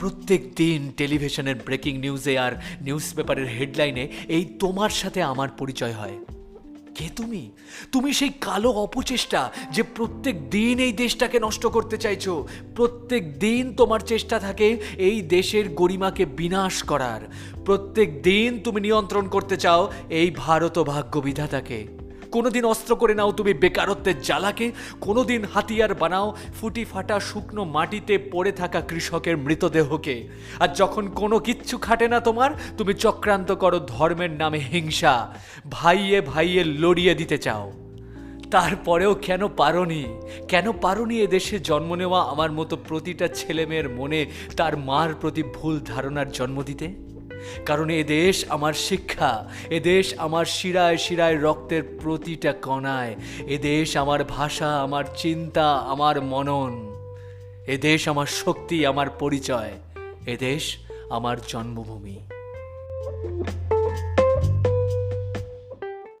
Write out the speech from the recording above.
প্রত্যেক দিন টেলিভিশনের ব্রেকিং নিউজে আর নিউজ পেপারের হেডলাইনে এই তোমার সাথে আমার পরিচয় হয়। কে তুমি? তুমি সেই কালো অপচেষ্টা যে প্রত্যেক দিন এই দেশটাকে নষ্ট করতে চাইছো। প্রত্যেক দিন তোমার চেষ্টা থাকে এই দেশের গরিমাকে বিনাশ করার। প্রত্যেক দিন তুমি নিয়ন্ত্রণ করতে চাও এই ভারত ভাগ্য বিধাতাকে কোনোদিন অস্ত্র করে নাও তুমি বেকারত্বের জ্বালাকে, কোনোদিন হাতিয়ার বানাও ফুটি ফাটা শুকনো মাটিতে পড়ে থাকা কৃষকের মৃতদেহকে। আর যখন কোনো কিচ্ছু খাটে না তোমার, তুমি চক্রান্ত করো ধর্মের নামে হিংসা। ভাইয়ে ভাইয়ে লড়িয়ে দিতে চাও। তারপরেও কেন পারনি? কেন পারনি এদেশে জন্ম নেওয়া আমার মতো প্রতিটা ছেলেমেয়ের মনে তার মার প্রতি ভুল ধারণার জন্ম দিতে? কারণ এ দেশ আমার শিক্ষা, এ দেশ আমার শিরায় শিরায় রক্তের প্রতিটা কণায়, এ দেশ আমার ভাষা, আমার চিন্তা, আমার মনন, এ দেশ আমার শক্তি, আমার পরিচয়, এ দেশ আমার জন্মভূমি।